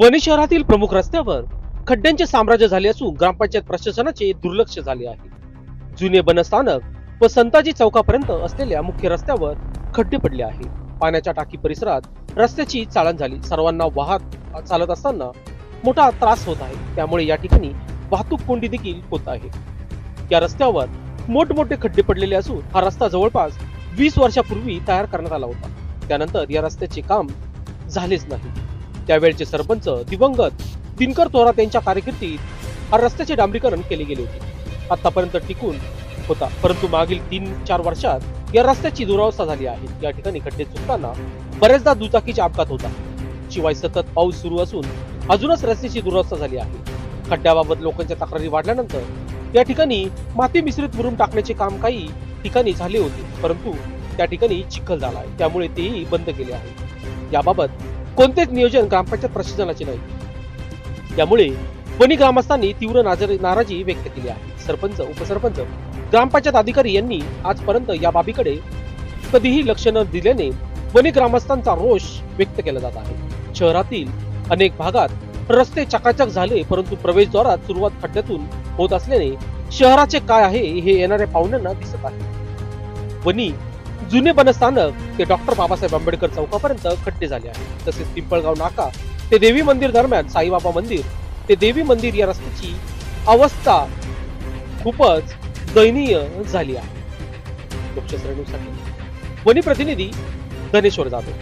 वणी शहरातील प्रमुख रस्त्यावर खड्ड्यांचे साम्राज्य झाले असून ग्रामपंचायत प्रशासनाचे दुर्लक्ष झाले आहे. जुने बनस्थानक व संताजी चौकापर्यंत असलेल्या मुख्य रस्त्यावर खड्डे पडले आहेत. पाण्याच्या टाकी परिसरात रस्त्याची चाळण झाली. सर्वांना वाहत चालत असताना मोठा त्रास होत आहे. त्यामुळे या ठिकाणी वाहतूक कोंडी देखील होत आहे. या रस्त्यावर मोठमोठे खड्डे पडलेले असून हा रस्ता जवळपास वीस वर्षापूर्वी तयार करण्यात आला होता. त्यानंतर या रस्त्याचे काम झालेच नाही. त्यावेळचे सरपंच दिवंगत दिनकर थोरात यांच्या कारकिर्दीत हा रस्त्याचे डांबरीकरण केले गेले होते. आतापर्यंत टिकून होता परंतु मागील तीन चार वर्षात या रस्त्याची दुरावस्था झाली आहे. या ठिकाणी खड्डे चुकताना बरेचदा दुचाकीचे अपघात होतात शिवाय सतत पाऊस सुरू असून अजूनच रस्त्याची दुरावस्था झाली आहे. खड्ड्याबाबत लोकांच्या तक्रारी वाढल्यानंतर या ठिकाणी माती मिश्रित मुरुम टाकण्याचे काम काही ठिकाणी झाले होते परंतु त्या ठिकाणी चिखल झाला आहे. त्यामुळे तेही बंद केले आहे. याबाबत कोणतेच नियोजन ग्रामपंचायत प्रशासनाचे नाही. त्यामुळे वणी ग्रामस्थांनी तीव्र नाराजी व्यक्त केली आहे. सरपंच उपसरपंच ग्रामपंचायत अधिकारी यांनी आजपर्यंत या बाबीकडे कधीही लक्ष न दिल्याने वणी ग्रामस्थांचा रोष व्यक्त केला जात आहे. शहरातील अनेक भागात रस्ते चकाचक झाले परंतु प्रवेशद्वारात सुरुवात खड्ड्यातून होत असल्याने शहराचे काय आहे हे येणाऱ्या पाहुण्यांना दिसत आहे. वणी जुने बनस्थानक ते डॉक्टर बाबासाहेब आंबेडकर चौकापर्यंत खड्डे झाले आहेत. तसेच पिंपळगाव नाका ते देवी मंदिर दरम्यान साईबाबा मंदिर ते देवी मंदिर या रस्त्याची अवस्था खूपच दयनीय झाली आहे. लोकशाही वनी प्रतिनिधी धनेश्वर जाधव.